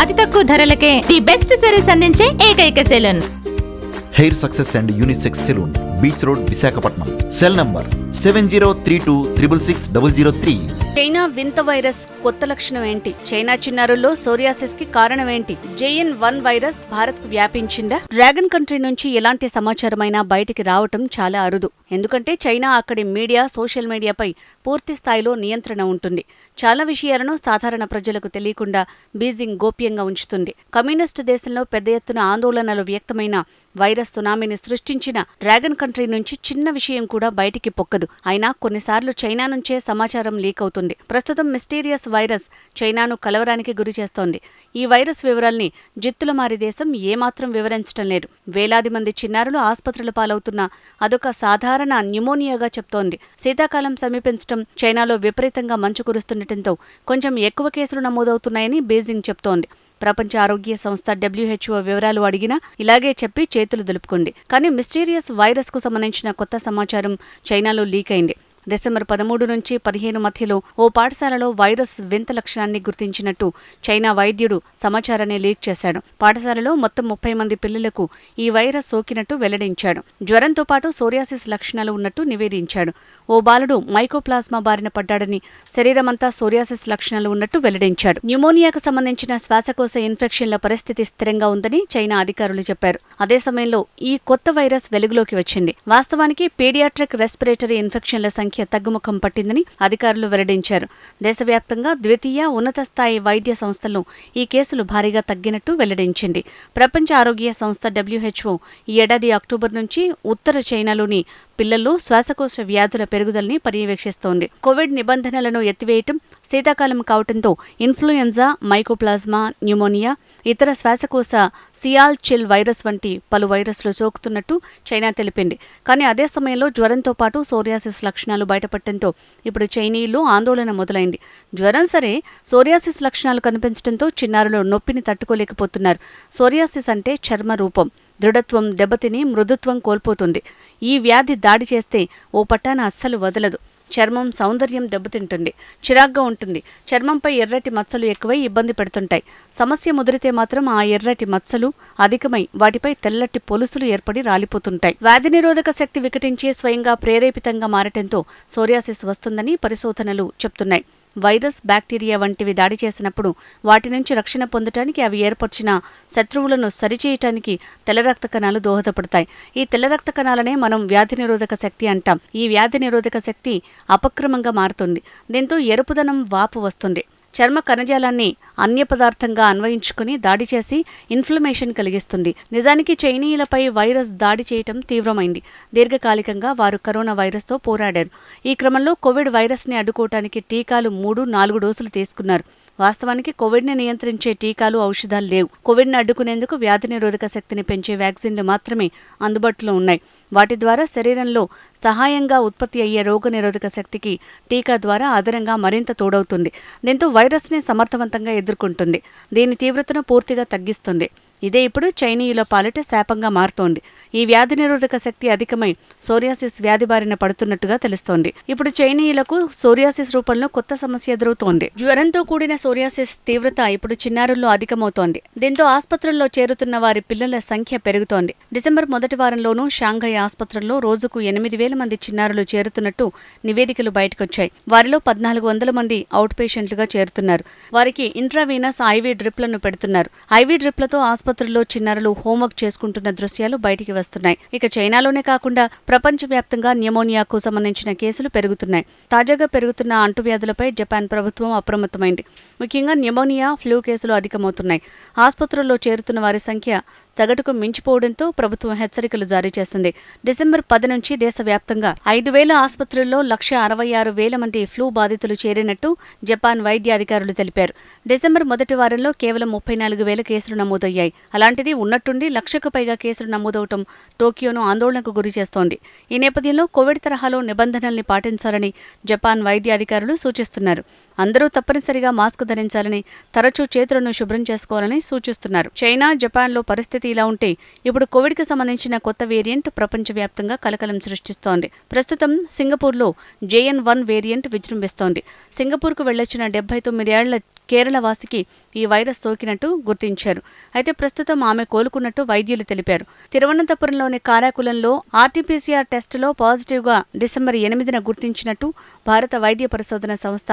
అతి తక్కువ ధరలకే ది బెస్ట్ సర్వీస్ అందించే ఏకైక salon. Hair success and unisex salon beach road Visakhapatnam. Cell number seven zero three two triple six double zero three. China వింత virus కొత్త లక్షణం ఏంటి? చైనా చిన్నారుల్లో సోరియాసిస్కి కారణం ఏంటి? జేఎన్ వన్ వైరస్ భారత్కు వ్యాపించిందా? డ్రాగన్ కంట్రీ నుంచి ఎలాంటి సమాచారమైనా బయటికి రావటం చాలా అరుదు. ఎందుకంటే చైనా అక్కడి మీడియా సోషల్ మీడియాపై పూర్తి స్థాయిలో నియంత్రణ ఉంటుంది. చాలా విషయాలను సాధారణ ప్రజలకు తెలియకుండా బీజింగ్ గోప్యంగా ఉంచుతుంది. కమ్యూనిస్టు దేశంలో పెద్ద ఎత్తున ఆందోళనలు వ్యక్తమైన వైరస్ సునామీని సృష్టించిన డ్రాగన్ కంట్రీ నుంచి చిన్న విషయం కూడా బయటికి పొక్కదు. అయినా కొన్నిసార్లు చైనా నుంచే సమాచారం లీక్ అవుతుంది. ప్రస్తుతం మిస్టీరియస్ వైరస్ చైనాను కలవరానికి గురి చేస్తోంది. ఈ వైరస్ వివరాల్ని జిత్తులమారి దేశం ఏమాత్రం వివరించడం లేదు. వేలాది మంది చిన్నారులు ఆసుపత్రుల పాలవుతున్న అదొక సాధారణ న్యూమోనియాగా చెప్తోంది. శీతాకాలం సమీపించడం చైనాలో విపరీతంగా మంచు కురుస్తుండటంతో కొంచెం ఎక్కువ కేసులు నమోదవుతున్నాయని బీజింగ్ చెప్తోంది. ప్రపంచ ఆరోగ్య సంస్థ డబ్ల్యూహెచ్ఓ వివరాలు అడిగినా ఇలాగే చెప్పి చేతులు దులుపుకుంది. కానీ మిస్టీరియస్ వైరస్కు సంబంధించిన కొత్త సమాచారం చైనాలో లీక్ అయింది. డిసెంబర్ పదమూడు నుంచి పదిహేను మధ్యలో ఓ పాఠశాలలో వైరస్ వింత లక్షణాన్ని గుర్తించినట్టు చైనా వైద్యుడు సమాచారాన్ని లీక్ చేశాడు. పాఠశాలలో మొత్తం ముప్పై మంది పిల్లలకు ఈ వైరస్ సోకినట్టు వెల్లడించాడు. జ్వరంతో పాటు సోరియాసిస్ లక్షణాలు ఉన్నట్టు నివేదించాడు. ఓ బాలుడు మైకోప్లాస్మా బారిన పడ్డాడని శరీరమంతా సోరియాసిస్ లక్షణాలు ఉన్నట్టు వెల్లడించాడు. న్యూమోనియాకు సంబంధించిన శ్వాసకోశ ఇన్ఫెక్షన్ల పరిస్థితి స్థిరంగా ఉందని చైనా అధికారులు చెప్పారు. అదే సమయంలో ఈ కొత్త వైరస్ వెలుగులోకి వచ్చింది. వాస్తవానికి పీడియాట్రిక్ రెస్పిరేటరీ ఇన్ఫెక్షన్ల సంఖ్య తగ్గుముఖం పట్టిందని అధికారులు వెల్లడించారు. దేశవ్యాప్తంగా ద్వితీయ ఉన్నత స్థాయి వైద్య సంస్థల్లో ఈ కేసులు భారీగా తగ్గినట్టు వెల్లడించింది. ప్రపంచ ఆరోగ్య సంస్థ డబ్ల్యూహెచ్ఓ ఈ ఏడాది అక్టోబర్ నుంచి ఉత్తర చైనాలోని పిల్లల్లో శ్వాసకోశ వ్యాధుల పెరుగుదలని పర్యవేక్షిస్తోంది. కోవిడ్ నిబంధనలను ఎత్తివేయటం శీతాకాలం కావటంతో ఇన్ఫ్లుయెంజా మైకోప్లాజ్మా న్యూమోనియా ఇతర శ్వాసకోశ సియాల్ చిల్ వైరస్ వంటి పలు వైరస్లు సోకుతున్నట్టు చైనా తెలిపింది. కానీ అదే సమయంలో జ్వరంతో పాటు సోరియాసిస్ లక్షణాలు బయటపడటంతో ఇప్పుడు చైనీయులు ఆందోళన మొదలైంది. జ్వరం సరే సోరియాసిస్ లక్షణాలు కనిపించడంతో చిన్నారులు నొప్పిని తట్టుకోలేకపోతున్నారు. సోరియాసిస్ అంటే చర్మ రూపం. దృఢత్వం దెబ్బతిని మృదుత్వం కోల్పోతుంది. ఈ వ్యాధి దాడి చేస్తే ఓ పట్టాన అస్సలు వదలదు. చర్మం సౌందర్యం దెబ్బతింటుంది. చిరాగ్గా ఉంటుంది. చర్మంపై ఎర్రటి మచ్చలు ఎక్కువై ఇబ్బంది పెడుతుంటాయి. సమస్య ముదిరితే మాత్రం ఆ ఎర్రటి మచ్చలు అధికమై వాటిపై తెల్లటి పొలుసులు ఏర్పడి రాలిపోతుంటాయి. వ్యాధి నిరోధక శక్తి వికటించి స్వయంగా ప్రేరేపితంగా మారటంతో సోరియాసిస్ వస్తుందని పరిశోధనలు చెప్తున్నాయి. వైరస్ బ్యాక్టీరియా వంటివి దాడి చేసినప్పుడు వాటి నుంచి రక్షణ పొందటానికి అవి ఏర్పరిచిన శత్రువులను సరిచేయటానికి తెల్ల రక్త కణాలు దోహదపడతాయి. ఈ తెల్ల రక్త కణాలనే మనం వ్యాధి నిరోధక శక్తి అంటాం. ఈ వ్యాధి నిరోధక శక్తి అపక్రమంగా మారుతుంది. దీంతో ఎరుపుదనం వాపు వస్తుంది. చర్మ కణజాలాన్ని అన్య పదార్థంగా అన్వయించుకుని దాడి చేసి ఇన్ఫ్లమేషన్ కలిగిస్తుంది. నిజానికి చైనీయులపై వైరస్ దాడి చేయటం తీవ్రమైంది. దీర్ఘకాలికంగా వారు కరోనా వైరస్తో పోరాడారు. ఈ క్రమంలో కోవిడ్ వైరస్ని అడ్డుకోవటానికి టీకాలు మూడు నాలుగు డోసులు తీసుకున్నారు. వాస్తవానికి కోవిడ్ని నియంత్రించే టీకాలు ఔషధాలు లేవు. కోవిడ్ని అడ్డుకునేందుకు వ్యాధి నిరోధక శక్తిని పెంచే వ్యాక్సిన్లు మాత్రమే అందుబాటులో ఉన్నాయి. వాటి ద్వారా శరీరంలో సహాయంగా ఉత్పత్తి అయ్యే రోగ నిరోధక శక్తికి టీకా ద్వారా అదనంగా మరింత తోడవుతుంది. దీంతో వైరస్ని సమర్థవంతంగా ఎదుర్కొంటుంది. దీని తీవ్రతను పూర్తిగా తగ్గిస్తుంది. ఇదే ఇప్పుడు చైనీయుల పాలిట శాపంగా మారుతోంది. ఈ వ్యాధి నిరోధక శక్తి అధికమై సోరియాసిస్ వ్యాధి బారిన పడుతున్నట్టుగా తెలుస్తోంది. ఇప్పుడు చైనీయులకు సోరియాసిస్ రూపంలో కొత్త సమస్య ఎదురవుతోంది. జ్వరంతో కూడిన సోరియాసిస్ తీవ్రత ఇప్పుడు చిన్నారుల్లో అధికమవుతోంది. దీంతో ఆసుపత్రుల్లో చేరుతున్న వారి పిల్లల సంఖ్య పెరుగుతోంది. డిసెంబర్ మొదటి వారంలోనూ షాంఘై ఆసుపత్రుల్లో రోజుకు ఎనిమిది వేల మంది చిన్నారులు చేరుతున్నట్టు నివేదికలు బయటకొచ్చాయి. వారిలో పద్నాలుగు వందల మంది అవుట్ పేషెంట్లుగా చేరుతున్నారు. వారికి ఇంట్రావీనస్ ఐవీ డ్రిప్లను పెడుతున్నారు. ఐవీ డ్రిప్లతో ఆసుపత్రుల్లో చిన్నారులు హోంవర్క్ చేసుకుంటున్న దృశ్యాలు బయటికి వస్తున్నాయి. ఇక చైనాలోనే కాకుండా ప్రపంచవ్యాప్తంగా న్యూమోనియాకు సంబంధించిన కేసులు పెరుగుతున్నాయి. తాజాగా పెరుగుతున్న అంటువ్యాధులపై జపాన్ ప్రభుత్వం అప్రమత్తమైంది. ముఖ్యంగా న్యూమోనియా ఫ్లూ కేసులు అధికమవుతున్నాయి. ఆసుపత్రుల్లో చేరుతున్న వారి సంఖ్య సగటుకు మించిపోవడంతో ప్రభుత్వం హెచ్చరికలు జారీ చేసింది. డిసెంబర్ పది నుంచి దేశవ్యాప్తంగా ఐదు వేల ఆసుపత్రుల్లో లక్ష అరవై ఆరు వేల మంది ఫ్లూ బాధితులు చేరినట్టు జపాన్ వైద్య అధికారులు తెలిపారు. డిసెంబర్ మొదటి వారంలో కేవలం ముప్పై నాలుగు వేల కేసులు నమోదయ్యాయి. అలాంటిది ఉన్నట్టుండి లక్షకు పైగా కేసులు నమోదవటం టోక్యోను ఆందోళనకు గురి చేస్తోంది. ఈ నేపథ్యంలో కోవిడ్ తరహాలో నిబంధనల్ని పాటించాలని జపాన్ వైద్య అధికారులు సూచిస్తున్నారు. అందరూ తప్పనిసరిగా మాస్క్ ధరించాలని తరచూ చేతులను శుభ్రం చేసుకోవాలని సూచిస్తున్నారు. చైనా జపాన్లో పరిస్థితి ఇలా ఉంటే ఇప్పుడు కోవిడ్కి సంబంధించిన కొత్త వేరియంట్ ప్రపంచవ్యాప్తంగా కలకలం సృష్టిస్తోంది. ప్రస్తుతం సింగపూర్లో జేఎన్ వన్ వేరియంట్ విజృంభిస్తోంది. సింగపూర్కు వెళ్ళొచ్చిన డెబ్బై తొమ్మిదేళ్ళ కేరళ వాసికి ఈ వైరస్ సోకినట్టు గుర్తించారు. అయితే ప్రస్తుతం ఆమె కోలుకున్నట్టు వైద్యులు తెలిపారు. తిరువనంతపురంలోని కారాకులంలో ఆర్టీపీసీఆర్ టెస్టులో పాజిటివ్గా డిసెంబర్ ఎనిమిదిన గుర్తించినట్టు భారత వైద్య పరిశోధన సంస్థ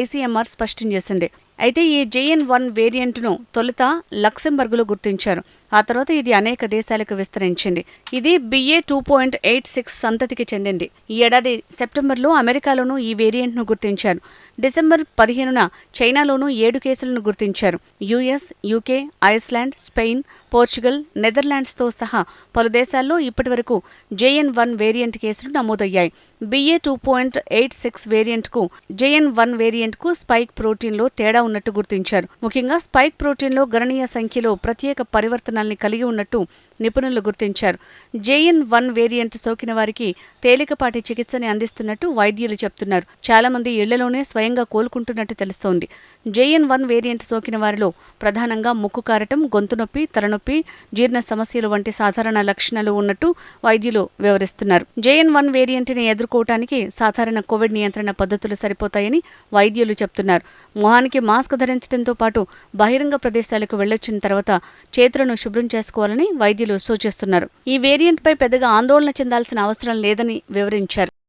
ఐసీఎంఆర్ స్పష్టం చేసింది. అయితే ఈ జేఎన్ వన్ వేరియంట్ను తొలుత లక్సెంబర్గ్లో గుర్తించారు. ఆ తర్వాత ఇది అనేక దేశాలకు విస్తరించింది. ఇది BA two point eight six సంతతికి చెందింది. ఈ ఏడాది సెప్టెంబర్లో అమెరికాలోనూ ఈ వేరియంట్ను గుర్తించారు. డిసెంబర్ పదిహేనున చైనాలోనూ ఏడు కేసులను గుర్తించారు. US UK Iceland Spain Portugal నెదర్లాండ్స్తో సహా పలు దేశాల్లో ఇప్పటివరకు జేఎన్ వన్ వేరియంట్ కేసులు నమోదయ్యాయి. BA two point eight six వేరియంట్కు JN one వేరియంట్కు స్పైక్ ప్రోటీన్లో తేడా ఉన్నట్టు గుర్తించారు. ముఖ్యంగా స్పైక్ ప్రోటీన్లో గణనీయ సంఖ్యలో ప్రత్యేక పరివర్తనాల్ని కలిగి ఉన్నట్టు నిపుణులు గుర్తించారు. జేఎన్ వన్ వేరియంట్ సోకిన వారికి తేలికపాటి చికిత్సని అందిస్తున్నట్టు వైద్యులు చెప్తున్నారు. చాలా మంది ఇళ్ళలోనే స్వయంగా కోలుకుంటున్నట్టు తెలుస్తోంది. జేఎన్ వన్ వేరియంట్ సోకిన వారిలో ప్రధానంగా ముక్కు కారటం గొంతు నొప్పి తలనొప్పి జీర్ణ సమస్యలు వంటి సాధారణ లక్షణాలు ఉన్నట్టు వైద్యులు వివరిస్తున్నారు. జేఎన్ వన్ వేరియంట్ని ఎదుర్కోవటానికి సాధారణ కోవిడ్ నియంత్రణ పద్ధతులు సరిపోతాయని వైద్యులు చెప్తున్నారు. మొహానికి మాస్క్ ధరించడంతో పాటు బహిరంగ ప్రదేశాలకు వెళ్ళొచ్చిన తర్వాత చేతులను శుభ్రం చేసుకోవాలని వైద్యులు సూచిస్తున్నారు. ఈ వేరియంట్పై పెద్దగా ఆందోళన చెందాల్సిన అవసరం లేదని వివరించారు.